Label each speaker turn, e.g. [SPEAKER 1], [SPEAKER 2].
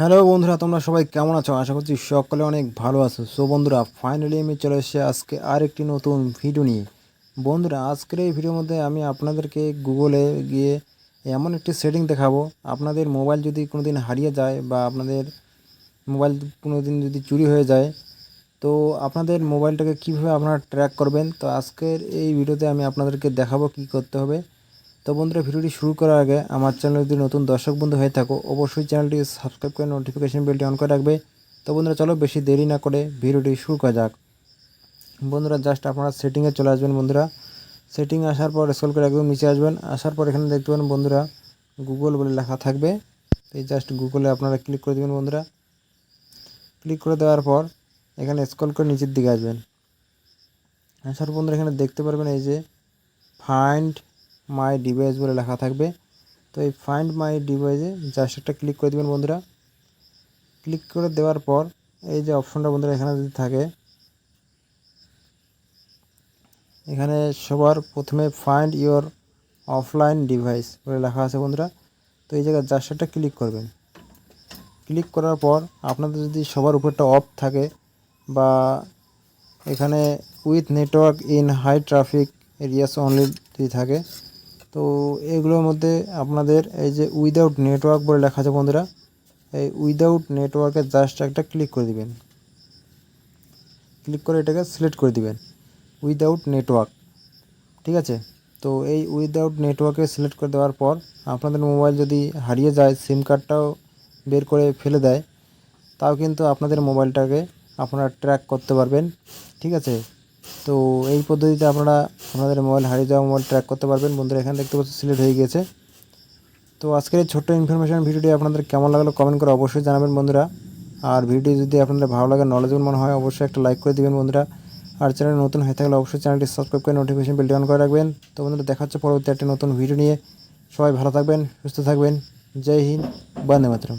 [SPEAKER 1] Hello বন্ধুরা, তোমরা সবাই কেমন আছো? আশা করছি সকলে অনেক ভালো আছো। সো বন্ধুরা ফাইনালি আমি চলে এসেছি আজকে আরেকটি নতুন ভিডিও নিয়ে। বন্ধুরা, আজকের এই ভিডিওর মধ্যে আমি আপনাদেরকে গুগলে গিয়ে এমন একটি সেটিং দেখাবো। আপনাদের মোবাইল যদি কোনো দিন হারিয়ে যায় বা আপনাদের মোবাইল কোনো দিন যদি চুরি হয়ে যায়, তো আপনাদের মোবাইলটাকে কীভাবে আপনারা ট্র্যাক করবেন? তো আজকের এই ভিডিওতে আমি আপনাদেরকে দেখাবো কি করতে হবে। তো বন্ধুরা, ভিডিওটি শুরু করার আগে আমার চ্যানেল যদি নতুন দর্শক বন্ধু হয়ে থাকো, অবশ্যই চ্যানেলটি সাবস্ক্রাইব করে নোটিফিকেশন বেলটি অন করে রাখবে। তো বন্ধুরা, চলো বেশি দেরি না করে ভিডিওটি শুরু করা যাক। বন্ধুরা জাস্ট আপনারা সেটিংয়ে চলে আসবেন বন্ধুরা। সেটিং আসার পর স্ক্রল করে একদম নিচে আসবেন। আসার পর এখানে দেখতে পাবেন বন্ধুরা গুগল বলে লেখা থাকবে। এই জাস্ট গুগলে আপনারা ক্লিক করে দেবেন বন্ধুরা। ক্লিক করে দেওয়ার পর এখানে স্ক্রল করে নিচের দিকে আসবেন। আসার বন্ধুরা, এখানে দেখতে পারবেন এই যে ফাইন্ড মাই ডিভাইস বলে লেখা থাকবে। তো এই ফাইন্ড মাই ডিভাইসে জাস্ট একটা ক্লিক করে দেবেন বন্ধুরা। ক্লিক করে দেওয়ার পর এই যে অপশনটা বন্ধুরা এখানে যদি থাকে, এখানে সবার প্রথমে ফাইন্ড ইওর অফলাইন ডিভাইস বলে লেখা আছে বন্ধুরা। তো এই জায়গায় জাস্ট একটা ক্লিক করবেন। ক্লিক করার পর আপনাদের যদি সবার উপরটা অফ থাকে বা এখানে with network in high traffic areas only যদি থাকে তো এগুলোর মধ্যে আপনাদের এই যে উইদাউট নেটওয়ার্ক বলে লেখা আছে বন্ধুরা, এই উইদাউট নেটওয়ার্কে জাস্ট একটা ক্লিক করে দিবেন। ক্লিক করে এটাকে সিলেক্ট করে দিবেন উইদাউট নেটওয়ার্ক ঠিক আছে? তো এই উইদাউট নেটওয়ার্কে সিলেক্ট করে দেওয়ার পর আপনাদের মোবাইল যদি হারিয়ে যায় সিম কার্ডটাও বের করে ফেলে দেয়, তাও কিন্তু আপনাদের মোবাইলটাকে আপনারা ট্র্যাক করতে পারবেন। ঠিক আছে? তো এই পদ্ধতিতে আপনারা আপনাদের মোবাইল হারিয়ে যাওয়া মোবাইল ট্র্যাক করতে পারবেন। বন্ধুরা, এখানে দেখতে পাচ্ছেন সিলেক্ট হয়ে গিয়েছে। তো আজকের এই ছোট্ট ইনফরমেশন ভিডিওটি আপনাদের কেমন লাগল কমেন্ট করে অবশ্যই জানাবেন বন্ধুরা। আর ভিডিও যদি আপনাদের ভালো লাগে নলেজেবল মনে হয়, অবশ্যই একটা লাইক করে দিবেন বন্ধুরা। আর চ্যানেল নতুন হয়ে থাকলে অবশ্যই চ্যানেলটি সাবস্ক্রাইব করে নোটিফিকেশন বেলটি অন করে রাখবেন। তো বন্ধুরা, দেখা হচ্ছে পরবর্তী একটি নতুন ভিডিও নিয়ে। সবাই ভালো থাকবেন, সুস্থ থাকবেন। জয় হিন্দ, বন্দে মাতরম।